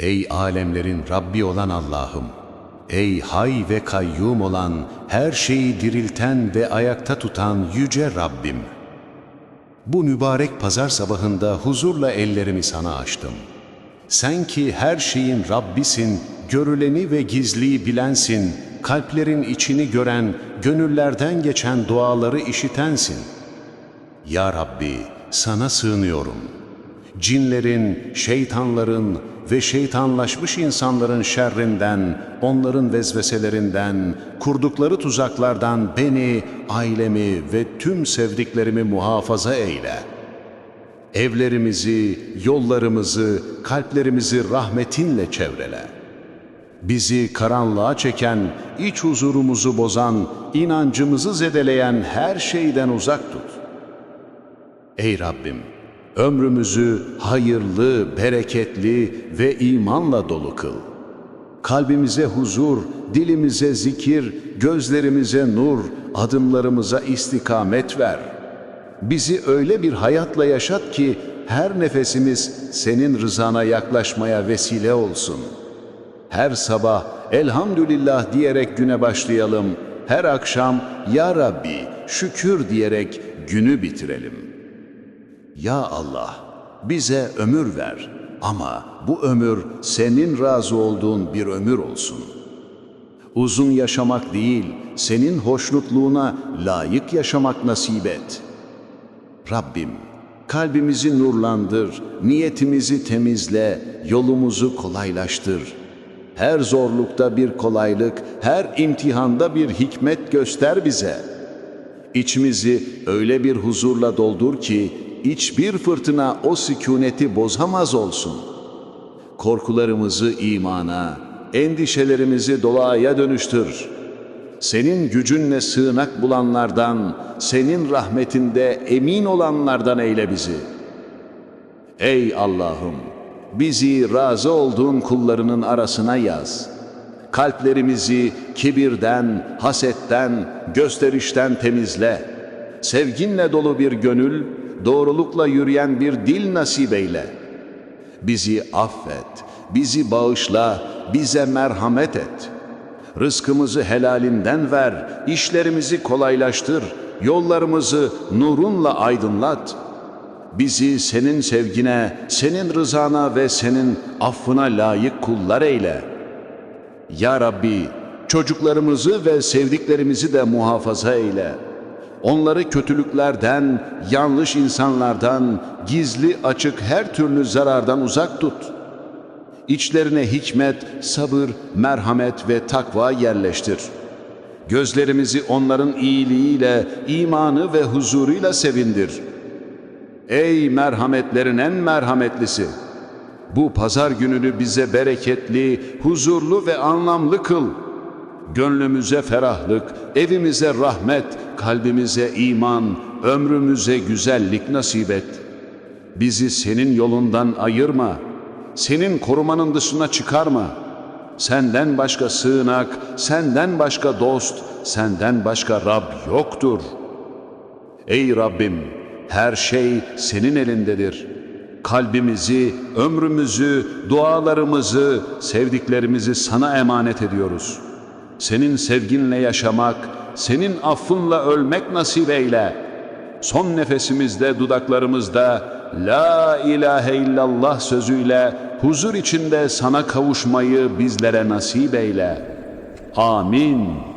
Ey alemlerin Rabbi olan Allah'ım! Ey hay ve kayyum olan, her şeyi dirilten ve ayakta tutan yüce Rabbim! Bu mübarek pazar sabahında huzurla ellerimi sana açtım. Sen ki her şeyin Rabbisin, görüleni ve gizliyi bilensin, kalplerin içini gören, gönüllerden geçen duaları işitensin. Ya Rabbi, sana sığınıyorum. Cinlerin, şeytanların ve şeytanlaşmış insanların şerrinden, onların vezveselerinden, kurdukları tuzaklardan beni, ailemi ve tüm sevdiklerimi muhafaza eyle. Evlerimizi, yollarımızı, kalplerimizi rahmetinle çevrele. Bizi karanlığa çeken, iç huzurumuzu bozan, inancımızı zedeleyen her şeyden uzak tut. Ey Rabbim, ömrümüzü hayırlı, bereketli ve imanla dolu kıl. Kalbimize huzur, dilimize zikir, gözlerimize nur, adımlarımıza istikamet ver. Bizi öyle bir hayatla yaşat ki her nefesimiz senin rızana yaklaşmaya vesile olsun. Her sabah elhamdülillah diyerek güne başlayalım. Her akşam ya Rabbi şükür diyerek günü bitirelim.'' Ya Allah, bize ömür ver ama bu ömür senin razı olduğun bir ömür olsun. Uzun yaşamak değil, senin hoşnutluğuna layık yaşamak nasip et. Rabbim, kalbimizi nurlandır, niyetimizi temizle, yolumuzu kolaylaştır. Her zorlukta bir kolaylık, her imtihanda bir hikmet göster bize. İçimizi öyle bir huzurla doldur ki hiçbir fırtına o sükuneti bozamaz olsun. Korkularımızı imana, endişelerimizi doğaya dönüştür. Senin gücünle sığınak bulanlardan, senin rahmetinde emin olanlardan eyle bizi. Ey Allah'ım! Bizi razı olduğun kullarının arasına yaz. Kalplerimizi kibirden, hasetten, gösterişten temizle. Sevginle dolu bir gönül, doğrulukla yürüyen bir dil nasip eyle. Bizi affet, bizi bağışla, bize merhamet et. Rızkımızı helalinden ver, işlerimizi kolaylaştır, yollarımızı nurunla aydınlat. Bizi senin sevgine, senin rızana ve senin affına layık kullar eyle. Ya Rabbi, çocuklarımızı ve sevdiklerimizi de muhafaza eyle.'' Onları kötülüklerden, yanlış insanlardan, gizli açık her türlü zarardan uzak tut. İçlerine hikmet, sabır, merhamet ve takva yerleştir. Gözlerimizi onların iyiliğiyle, imanı ve huzuruyla sevindir. Ey merhametlerin en merhametlisi! Bu pazar gününü bize bereketli, huzurlu ve anlamlı kıl. Gönlümüze ferahlık, evimize rahmet, kalbimize iman, ömrümüze güzellik nasip et. Bizi senin yolundan ayırma, senin korumanın dışına çıkarma. Senden başka sığınak, senden başka dost, senden başka Rab yoktur. Ey Rabbim, her şey senin elindedir. Kalbimizi, ömrümüzü, dualarımızı, sevdiklerimizi sana emanet ediyoruz. Senin sevginle yaşamak, senin affınla ölmek nasip eyle. Son nefesimizde dudaklarımızda La ilahe illallah sözüyle huzur içinde sana kavuşmayı bizlere nasip eyle. Amin.